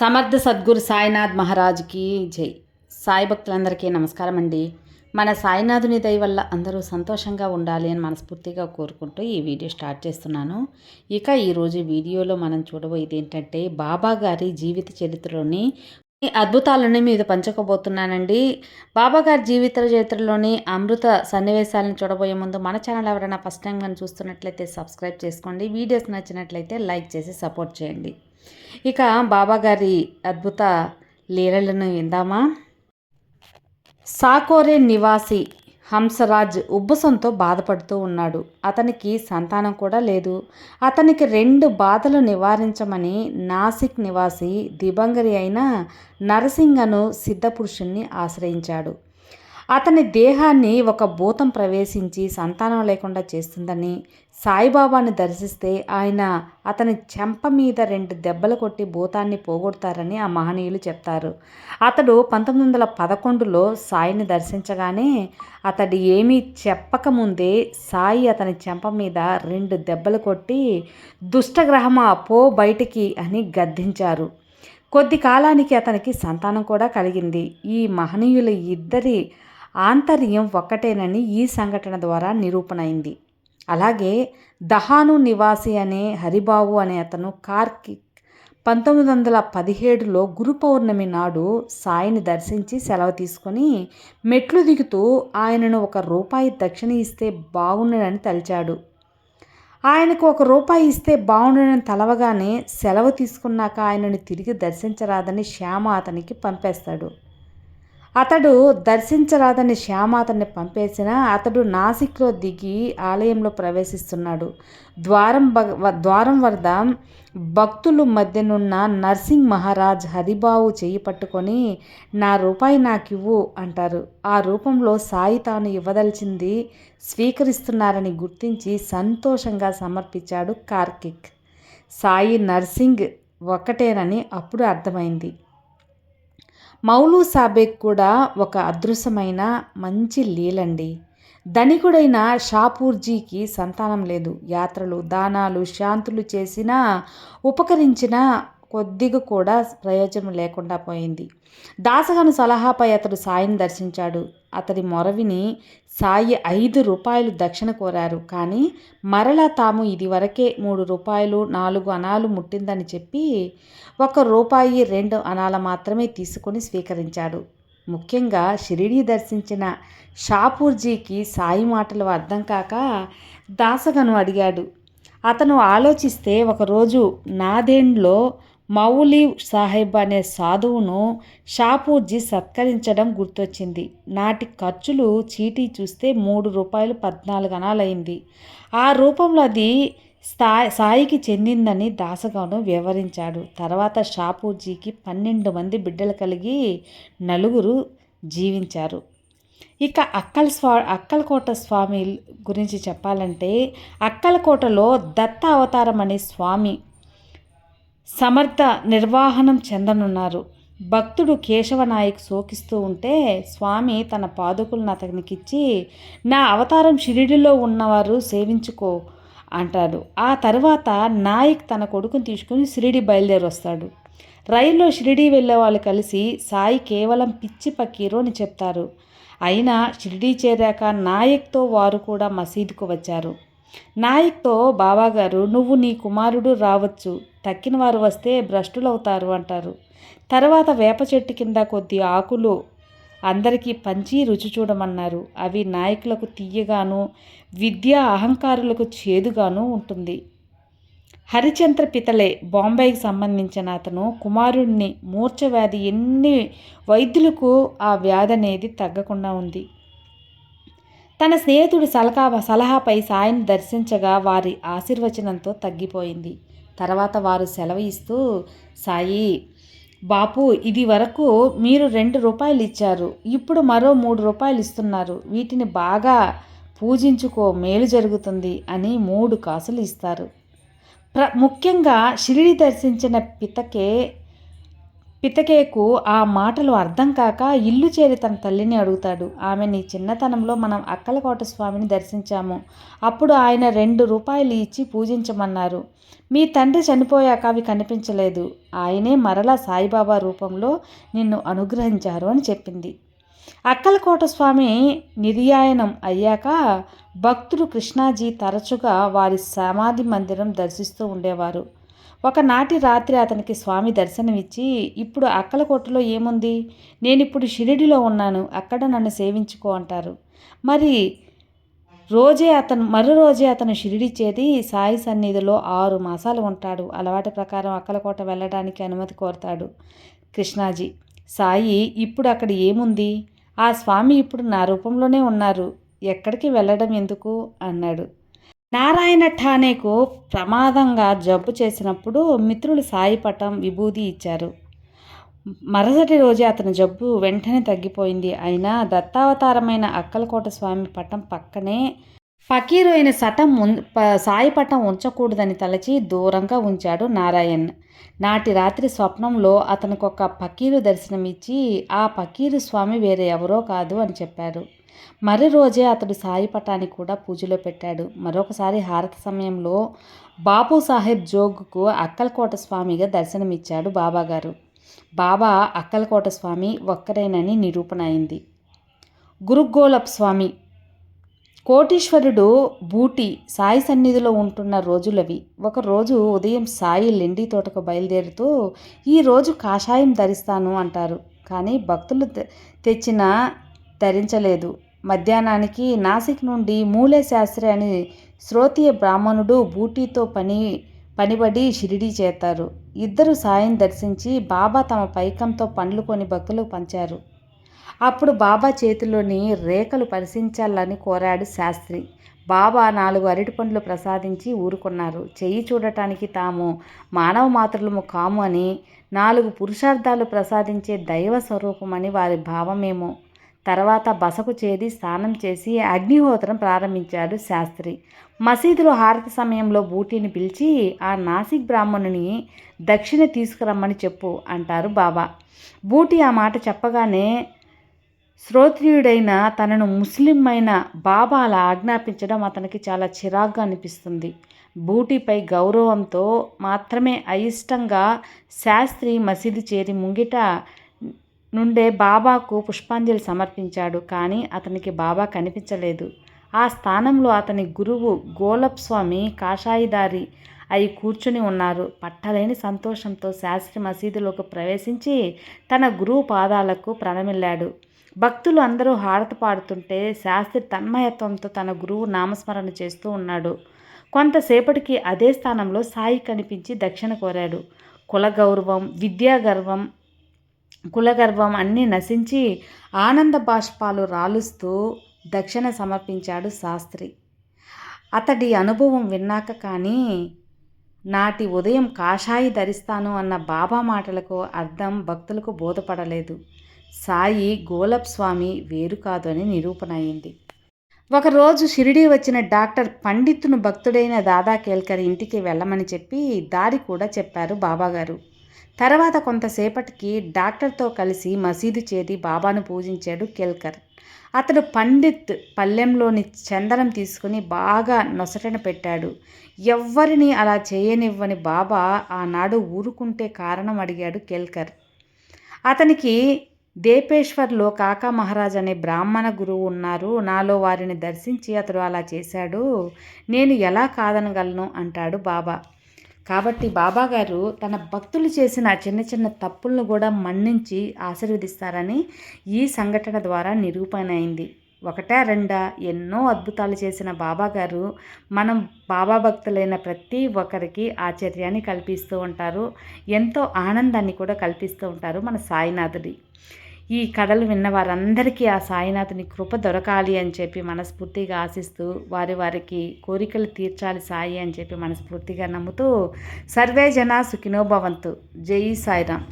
సమర్థ సద్గురు సాయినాథ్ మహారాజ్కి జై. సాయి భక్తులందరికీ నమస్కారం అండి. మన సాయినాథుని దయ వల్ల అందరూ సంతోషంగా ఉండాలి అని మనస్ఫూర్తిగా కోరుకుంటూ ఈ వీడియో స్టార్ట్ చేస్తున్నాను. ఇక ఈరోజు వీడియోలో మనం చూడబోయేది ఏంటంటే బాబా గారి జీవిత చరిత్రలోని అద్భుతాలను మీద పంచకబోతున్నానండి. బాబా గారి జీవిత చరిత్రలోని అమృత సన్నివేశాలను చూడబోయే ముందు మన ఛానల్ ఎవరైనా ఫస్ట్ టైం కానీ చూస్తున్నట్లయితే సబ్స్క్రైబ్ చేసుకోండి. వీడియోస్ నచ్చినట్లయితే లైక్ చేసి సపోర్ట్ చేయండి. ఇక బాబా గారి అద్భుత లీలలను విందామా? సాకోరే నివాసి హంసరాజ్ ఉబ్బసంతో బాధపడుతూ ఉన్నాడు. అతనికి సంతానం కూడా లేదు. అతనికి రెండు బాధలు నివారించమని నాసిక్ నివాసి దిబంగరి అయిన నరసింగను సిద్ధపురుషుణ్ణి ఆశ్రయించాడు. అతని దేహాన్ని ఒక భూతం ప్రవేశించి సంతానం లేకుండా చేస్తుందని సాయిబాబాని దర్శిస్తే ఆయన అతని చెంప మీద రెండు దెబ్బలు కొట్టి భూతాన్ని పోగొడతారని ఆ మహనీయులు చెప్తారు. అతడు పంతొమ్మిది వందల పదకొండులో సాయిని దర్శించగానే అతడు ఏమీ చెప్పకముందే సాయి అతని చెంప మీద రెండు దెబ్బలు కొట్టి దుష్టగ్రహమా పో బయటికి అని గద్దించారు. కొద్ది కాలానికి అతనికి సంతానం కూడా కలిగింది. ఈ మహనీయుల ఇద్దరి ఆంతర్యం ఒక్కటేనని ఈ సంఘటన ద్వారా నిరూపణైంది. అలాగే దహాను నివాసి అనే హరిబాబు అనే అతను కార్కి పంతొమ్మిది వందల పదిహేడులో గురు పౌర్ణమి నాడు సాయిని దర్శించి సెలవు తీసుకొని మెట్లు దిగుతూ ఆయనను ఒక రూపాయి దక్షిణ ఇస్తే బాగుండనని తలిచాడు. ఆయనకు ఒక రూపాయి ఇస్తే బాగుండనని తలవగానే సెలవు తీసుకున్నాక ఆయనను తిరిగి దర్శించరాదని శ్యామ అతనికి పంపేస్తాడు. అతడు దర్శించరాదని శ్యామ అతన్ని పంపేసిన అతడు నాసిక్లో దిగి ఆలయంలో ప్రవేశిస్తున్నాడు. ద్వారం ద్వారం వద్ద భక్తులు మధ్యనున్న నర్సింగ్ మహారాజ్ హరిబావు చేయి పట్టుకొని నా రూపాయి నాకివ్వు అంటారు. ఆ రూపంలో సాయి తాను ఇవ్వదలిచింది స్వీకరిస్తున్నారని గుర్తించి సంతోషంగా సమర్పించాడు కార్కిక్. సాయి నర్సింగ్ ఒక్కటేనని అప్పుడు అర్థమైంది. మౌలు సాబేక్ కూడా ఒక అదృశ్యమైన మంచి లీలండి. ధనికుడైన షాపూర్జీకి సంతానం లేదు. యాత్రలు దానాలు శాంతులు చేసినా ఉపకరించిన కొద్దిగా కూడా ప్రయోజనం లేకుండా పోయింది. దాసగను సలహాపై అతడు సాయిని దర్శించాడు. అతడి మొరవిని సాయి ఐదు రూపాయలు దక్షిణ కోరారు. కానీ మరలా తాము ఇదివరకే మూడు రూపాయలు నాలుగు అనాలు ముట్టిందని చెప్పి ఒక రూపాయి రెండు అనాల మాత్రమే తీసుకొని స్వీకరించాడు. ముఖ్యంగా షిరిడీ దర్శించిన షాపూర్జీకి సాయి మాటలు అర్థం కాక దాసగను అడిగాడు. అతను ఆలోచిస్తే ఒకరోజు నాదేండ్లో మౌలి సాహెబ్ అనే సాధువును షాపూర్జీ సత్కరించడం గుర్తొచ్చింది. నాటి ఖర్చులు చీటీ చూస్తే మూడు రూపాయలు పద్నాలుగు అనాలైంది. ఆ రూపంలో అది స్థా సాయికి చెందిందని దాసగాను వివరించాడు. తర్వాత షాపూర్జీకి పన్నెండు మంది బిడ్డలు కలిగి నలుగురు జీవించారు. ఇక అక్కల స్వా అక్కలకోట స్వామి గురించి చెప్పాలంటే అక్కలకోటలో దత్త అవతారం అనే స్వామి సమర్థ నిర్వహణం చెందనున్నారు. భక్తుడు కేశవనాయక్ శోకిస్తూ ఉంటే స్వామి తన పాదుకులను అతనికిచ్చి నా అవతారం షిరిడిలో ఉన్నవారు సేవించుకో అంటాడు. ఆ తర్వాత నాయక్ తన కొడుకుని తీసుకుని షిరిడి బయలుదేరి వస్తాడు రైల్లో షిరిడి వెళ్ళే వాళ్ళు కలిసి సాయి కేవలం పిచ్చి పకీరు అని చెప్తారు. అయినా షిరిడి చేరాక నాయక్తో వారు కూడా మసీదుకు వచ్చారు. నాయక్తో బాబాగారు నువ్వు నీ కుమారుడు రావచ్చు. తక్కిన వారు వస్తే భ్రష్టులవుతారు అంటారు. తర్వాత వేప చెట్టు కింద కొద్ది ఆకులు అందరికీ పంచి రుచి చూడమన్నారు. అవి నాయకులకు తీయగాను విద్యా అహంకారులకు చేదుగాను ఉంటుంది. హరిచంద్ర పితలే బాంబేకి సంబంధించిన అతను కుమారుడిని మూర్చ వ్యాధి ఎన్ని వైద్యులకు ఆ వ్యాధి అనేది తగ్గకుండా ఉంది. తన స్నేహితుడి సలహా సలహాపై సాయిని దర్శించగా వారి ఆశీర్వచనంతో తగ్గిపోయింది. తర్వాత వారు సెలవు ఇస్తూ సాయి బాపు ఇది వరకు మీరు రెండు రూపాయలు ఇచ్చారు. ఇప్పుడు మరో మూడు రూపాయలు ఇస్తున్నారు. వీటిని బాగా పూజించుకో మేలు జరుగుతుంది అని మూడు కాసులు ఇస్తారు. ప్ర ముఖ్యంగా షిరిడి దర్శించిన పితకే పితకేకు ఆ మాటలు అర్థం కాక ఇల్లు చేరి తన తల్లిని అడుగుతాడు. ఆమె నీ చిన్నతనంలో మనం అక్కలకోట స్వామిని దర్శించాము. అప్పుడు ఆయన రెండు రూపాయలు ఇచ్చి పూజించమన్నారు. మీ తండ్రి చనిపోయాక అవి కనిపించలేదు. ఆయనే మరలా సాయిబాబా రూపంలో నిన్ను అనుగ్రహించారు అని చెప్పింది. అక్కలకోట స్వామి నిర్యాయనం అయ్యాక భక్తుడు కృష్ణాజీ తరచుగా వారి సమాధి మందిరం దర్శిస్తూ ఉండేవారు. ఒకనాటి రాత్రి అతనికి స్వామి దర్శనమిచ్చి ఇప్పుడు అక్కలకోటలో ఏముంది? నేను ఇప్పుడు షిరిడిలో ఉన్నాను అక్కడ నన్ను సేవించుకో అంటారు. మరి రోజే అతను మరో రోజే అతను షిరిడి చేరి సాయి సన్నిధిలో ఆరు మాసాలు ఉంటాడు. అలవాటు ప్రకారం అక్కలకోట వెళ్ళడానికి అనుమతి కోరతాడు కృష్ణాజీ. సాయి ఇప్పుడు అక్కడ ఏముంది? ఆ స్వామి ఇప్పుడు నా రూపంలోనే ఉన్నారు. ఎక్కడికి వెళ్ళడం ఎందుకు? అన్నాడు. నారాయణ ఠానేకు ప్రమాదంగా జబ్బు చేసినప్పుడు మిత్రులు సాయిపటం విభూది ఇచ్చారు. మరుసటి రోజే అతని జబ్బు వెంటనే తగ్గిపోయింది. అయినా దత్తావతారమైన అక్కలకోట స్వామి పటం పక్కనే ఫకీరు అయిన సటం సాయి పటం ఉంచకూడదని తలచి దూరంగా ఉంచాడు నారాయణ్. నాటి రాత్రి స్వప్నంలో అతనికి ఒక ఫకీరు దర్శనమిచ్చి ఆ పకీరు స్వామి వేరే ఎవరో కాదు అని చెప్పారు. మరి రోజే అతడు సాయి పటాన్ని కూడా పూజలో పెట్టాడు. మరొకసారి హారత సమయంలో బాపు సాహెబ్ జోగ్కు అక్కలకోట స్వామిగా దర్శనమిచ్చాడు బాబాగారు. బాబా అక్కలకోట స్వామి ఒక్కరేనని నిరూపణ అయింది గురుగోలప్ స్వామి కోటీశ్వరుడు బూటి సాయి సన్నిధిలో ఉంటున్న రోజులవి. ఒకరోజు ఉదయం సాయి లెండి తోటకు బయలుదేరుతూ ఈరోజు కాషాయం ధరిస్తాను అంటారు. కానీ భక్తులు తెచ్చిన ధరించలేదు. మధ్యాహ్నానికి నాసిక్ నుండి మూలే శాస్త్రి అని శ్రోతీయ బ్రాహ్మణుడు బూటీతో పని పనిబడి షిరిడీ చేతారు ఇద్దరు సాయం దర్శించి బాబా తమ పైకంతో పండ్లు కొని భక్తులకు పంచారు. అప్పుడు బాబా చేతిలోని రేఖలు పరిశీలించాలని కోరాడు శాస్త్రి. బాబా నాలుగు అరటి పండ్లు ప్రసాదించి ఊరుకున్నారు. చెయ్యి చూడటానికి తాము మానవ మాతృలము కాము అని నాలుగు పురుషార్థాలు ప్రసాదించే దైవ స్వరూపమని వారి భావమేమో తర్వాత బసకు చేరి స్నానం చేసి అగ్నిహోత్రం ప్రారంభించాడు శాస్త్రి. మసీదులో హారతి సమయంలో బూటీని పిలిచి ఆ నాసిక్ బ్రాహ్మణుని దక్షిణ తీసుకురమ్మని చెప్పు అంటారు బాబా. బూటీ ఆ మాట చెప్పగానే శ్రోత్రియుడైన తనను ముస్లిం అయిన బాబా అలా ఆజ్ఞాపించడం అతనికి చాలా చిరాగ్గా అనిపిస్తుంది. బూటీపై గౌరవంతో మాత్రమే అయిష్టంగా శాస్త్రి మసీదు చేరి ముంగిట నుండే బాబాకు పుష్పాంజలి సమర్పించాడు కానీ అతనికి బాబా కనిపించలేదు. ఆ స్థానంలో అతని గురువు గోలప్ స్వామి కాషాయిదారి అయి కూర్చుని ఉన్నారు. పట్టలేని సంతోషంతో శాస్త్రి మసీదులోకి ప్రవేశించి తన గురువు పాదాలకు ప్రణమిల్లాడు. భక్తులు అందరూ హారత పాడుతుంటే శాస్త్రి తన్మయత్వంతో తన గురువు నామస్మరణ చేస్తూ ఉన్నాడు. కొంతసేపటికి అదే స్థానంలో సాయి కనిపించి దక్షిణ కోరాడు. కుల గౌరవం విద్యా గర్వం కులగర్వం అన్నీ నశించి ఆనంద బాష్పాలు రాలుస్తూ దక్షిణ సమర్పించాడు శాస్త్రి. అతడి అనుభవం విన్నాక కానీ నాటి ఉదయం కాషాయి ధరిస్తాను అన్న బాబా మాటలకు అర్థం భక్తులకు బోధపడలేదు. సాయి గోలప్ స్వామి వేరు కాదు అని నిరూపణ అయింది. ఒకరోజు షిరిడీ వచ్చిన డాక్టర్ పండితును భక్తుడైన దాదా కేల్కర్ ఇంటికి వెళ్ళమని చెప్పి దారి కూడా చెప్పారు బాబాగారు. తర్వాత కొంతసేపటికి డాక్టర్తో కలిసి మసీదు చేరి బాబాను పూజించాడు కేల్కర్. అతడు పండిత్ పల్లెంలోని చందనం తీసుకుని బాగా నొసటన పెట్టాడు. ఎవ్వరిని అలా చేయనివ్వని బాబా ఆనాడు ఊరుకుంటే కారణం అడిగాడు కేల్కర్. అతనికి దేపేశ్వర్లో కాకా మహారాజ్ అనే బ్రాహ్మణ గురువు ఉన్నారు. నాలో వారిని దర్శించి అతడు అలా చేశాడు. నేను ఎలా కాదనగలను? అంటాడు బాబా. కాబట్టి బాబాగారు తన భక్తులు చేసిన చిన్న చిన్న తప్పులను కూడా మన్నించి ఆశీర్వదిస్తారని ఈ సంఘటన ద్వారా నిరూపణ అయింది. ఒకటా రెండా ఎన్నో అద్భుతాలు చేసిన బాబాగారు మనం బాబా భక్తులైన ప్రతి ఒక్కరికి ఆశ్చర్యాన్ని కల్పిస్తూ ఉంటారు. ఎంతో ఆనందాన్ని కూడా కల్పిస్తూ ఉంటారు మన సాయినాథుడి. ఈ కథలు విన్న వారందరికీ ఆ సాయినాథుని కృప దొరకాలి అని చెప్పి మనస్ఫూర్తిగా ఆశిస్తూ వారి వారికి కోరికలు తీర్చాలి సాయి అని చెప్పి మనస్ఫూర్తిగా నమ్ముతూ సర్వే జన సుఖినోభవంతు జై సాయిరామ్.